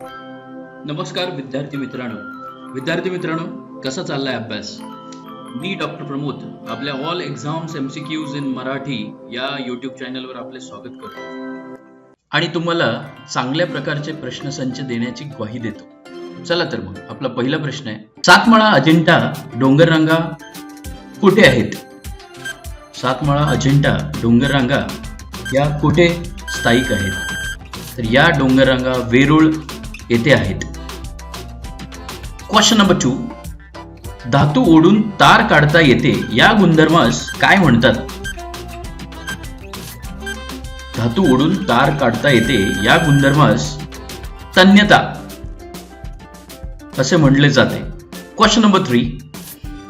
नमस्कार विद्यार्थी मित्रांनो. विद्यार्थी मित्रांनो कसा चाललाय अभ्यास? मी डॉक्टर प्रमोद आपल्या all exams MCQs in Marathi या युट्यूब चॅनलवर आपले स्वागत करतो. आणि तुम्हाला चांगल्या प्रकारचे प्रश्नसंच देण्याची ग्वाही देतो. चला तर मग आपला पहिला प्रश्न आहे. सातमाळा अजिंठा डोंगररांगा कुठे आहेत? सातमाळा अजिंठा डोंगररांगा या कुठे स्थायिक आहेत? तर या डोंगररांगा वेरूळ येथे आहेत. क्वेश्चन नंबर टू धातू ओढून तार काढता येते या गुणधर्मास काय म्हणतात? धातू ओढून तार काढता येते या गुणधर्मास तन्यता असे म्हणले जाते. क्वेश्चन नंबर थ्री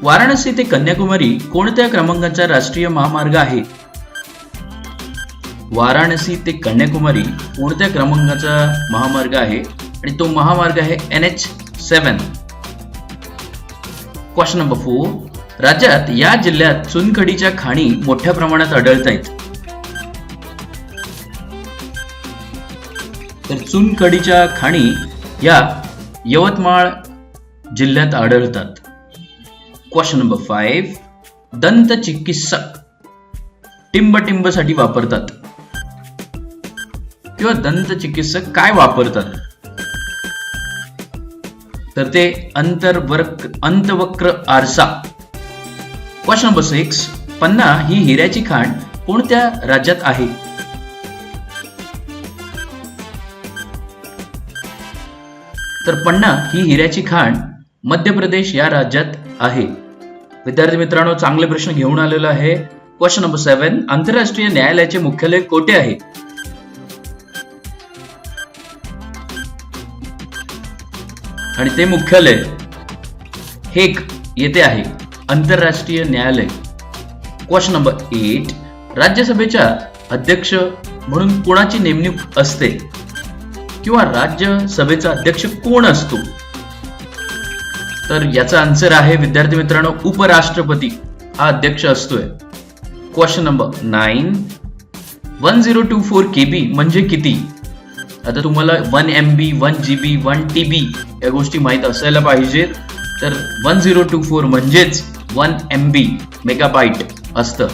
वाराणसी ते कन्याकुमारी कोणत्या क्रमांकाचा राष्ट्रीय महामार्ग आहे? वाराणसी ते कन्याकुमारी कोणत्या क्रमांकाचा महामार्ग आहे? आणि तो महामार्ग आहे N H seven. Question number four राज्यात या जिल्ह्यात चुनखडीच्या खाणी मोठ्या प्रमाणात आढळत आहेत तर चुनखडीच्या खाणी या यवतमाळ जिल्ह्यात आढळतात. क्वेश्चन नंबर फाईव्ह दंत चिकित्सक टिंबटिंबसाठी वापरतात. किंवा दंत चिकित्सक काय वापरतात? तर ते अंतर्वर्क अंतवक्र आरसा. क्वेश्चन नंबर सिक्स पन्ना ही हिऱ्याची खाण कोणत्या राज्यात आहे? तर पन्ना ही हिऱ्याची खाण मध्य प्रदेश या राज्यात आहे. विद्यार्थी मित्रांनो चांगले प्रश्न घेऊन आलेलो आहे. क्वेश्चन नंबर सेव्हन आंतरराष्ट्रीय न्यायालयाचे मुख्यालय कोठे आहे? आणि ते मुख्यालय हेक येथे आहे. आंतरराष्ट्रीय न्यायालय. क्वेश्चन नंबर एट राज्यसभेच्या अध्यक्ष म्हणून कोणाची नेमणूक असते? किंवा राज्यसभेचा अध्यक्ष कोण असतो? तर याचा आन्सर आहे विद्यार्थी मित्रांनो उपराष्ट्रपती हा अध्यक्ष असतोय. Question number nine one zero two four K B म्हणजे किती? आता तुम्हाला one M B one G B one T B या गोष्टी माहीत असायला पाहिजेत तर वन झिरो टू फोर म्हणजेच वन एम बी मेगाबाईट असतं.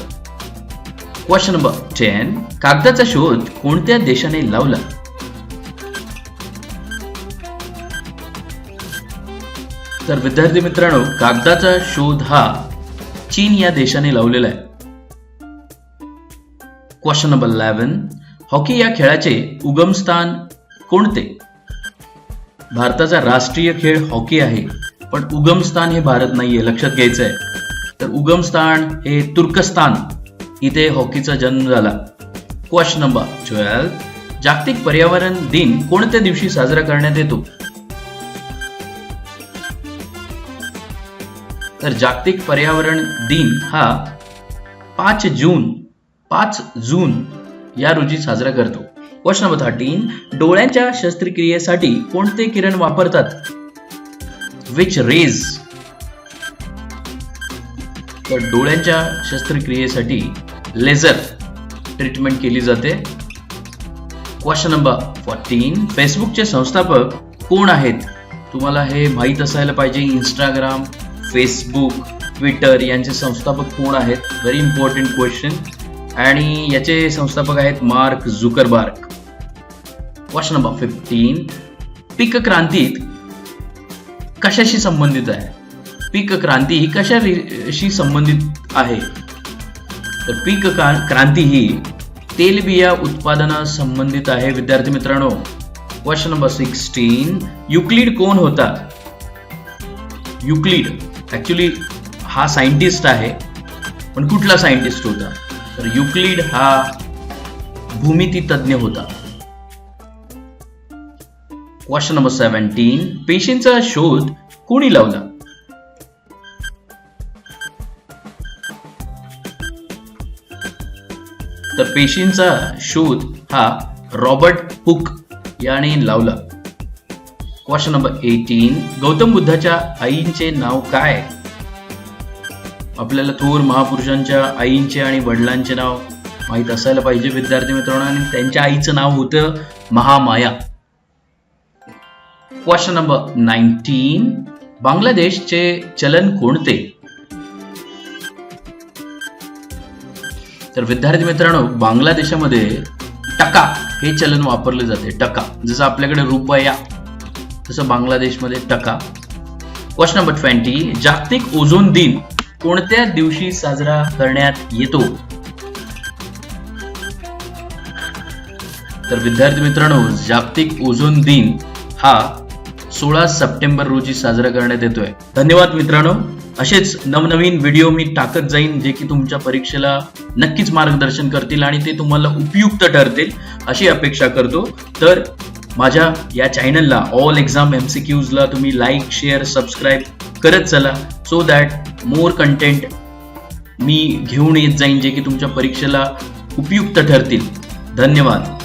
क्वेश्चन नंबर टेन कागदाचा शोध कोणत्या देशाने लावला? तर विद्यार्थी मित्रांनो कागदाचा शोध हा चीन या देशाने लावलेला आहे. क्वेश्चन नंबर इलेव्हन हॉकी या खेळाचे उगमस्थान कोणते? भारताचा राष्ट्रीय खेळ हॉकी आहे पण उगमस्थान हे भारत नाहीये लक्षात घ्यायचं आहे तर उगमस्थान हे तुर्कस्तान. इथे हॉकीचा जन्म झाला. क्वेश्चन नंबर ट्वेल्व जागतिक पर्यावरण दिन कोणत्या दिवशी साजरा करण्यात येतो? तर जागतिक पर्यावरण दिन हा पाच जून पाच जून या रोजी साजरा करतो. क्वेश्चन नंबर थर्टीन डोळ्यांच्या शस्त्रक्रियेसाठी कोणते किरण वापरतात? विच रेज तर डोळ्यांच्या शस्त्रक्रियेसाठी लेझर ट्रीटमेंट केली जाते. क्वेश्चन नंबर फोर्टीन फेसबुकचे संस्थापक कोण आहेत? तुम्हाला हे माहीत असायला पाहिजे इंस्टाग्राम फेसबुक ट्विटर यांचे संस्थापक कोण आहेत? व्हेरी इम्पॉर्टंट क्वेश्चन आणि याचे संस्थापक आहेत Mark Zuckerberg question number fifteen पीक क्रांतीत कशाशी संबंधित आहे? पीक क्रांती ही कशाशी संबंधित आहे? तर पीक क्रांती ही तेलबिया उत्पादना संबंधित आहे विद्यार्थी मित्रांनो. क्वेश्चन नंबर सिक्स्टीन युक्लिड कोण होता? युक्लिड. ऍक्च्युली हा सायंटिस्ट आहे पण कुठला सायंटिस्ट होता? तर युक्लिड हा भूमिती तज्ज्ञ होता. क्वेश्चन नंबर सेव्हन्टीन पेशींचा शोध कोणी लावला? तर पेशींचा शोध हा रॉबर्ट हुक याने लावला. क्वेश्चन नंबर एटीन गौतम बुद्धाच्या आईंचे नाव काय? आपल्याला थोर महापुरुषांच्या आईंचे आणि वडिलांचे नाव माहीत असायला पाहिजे विद्यार्थी मित्रांनो आणि त्यांच्या आईचं नाव होतं महामाया. क्वेश्चन नंबर नाईन्टीन बांगलादेशचे चलन कोणते? तर विद्यार्थी मित्रांनो बांगलादेशामध्ये टका हे चलन वापरले जाते टका. जसं आपल्याकडे रुपया तसं बांगलादेशमध्ये टका. क्वेश्चन नंबर ट्वेंटी जागतिक ओझोन दिन कोणत्या दिवशी साजरा करण्यात येतो? तर विद्यार्थी मित्रांनो जागतिक ओझोन दिन हा सोळा सप्टेंबर रोजी साजरा करण्यात येतोय. धन्यवाद मित्रांनो. असेच नवनवीन व्हिडिओ मी टाकत जाईन जे की तुमच्या परीक्षेला नक्कीच मार्गदर्शन करतील आणि ते तुम्हाला उपयुक्त ठरतील अशी अपेक्षा करतो. तर माझ्या या चॅनलला ऑल एक्झाम एम सी क्यूजला तुम्ही लाईक शेअर सबस्क्राईब करत चला. सो दॅट मोर कंटेंट मी घेऊन येत जाईन जे की तुमच्या परीक्षेला उपयुक्त ठरतील. धन्यवाद.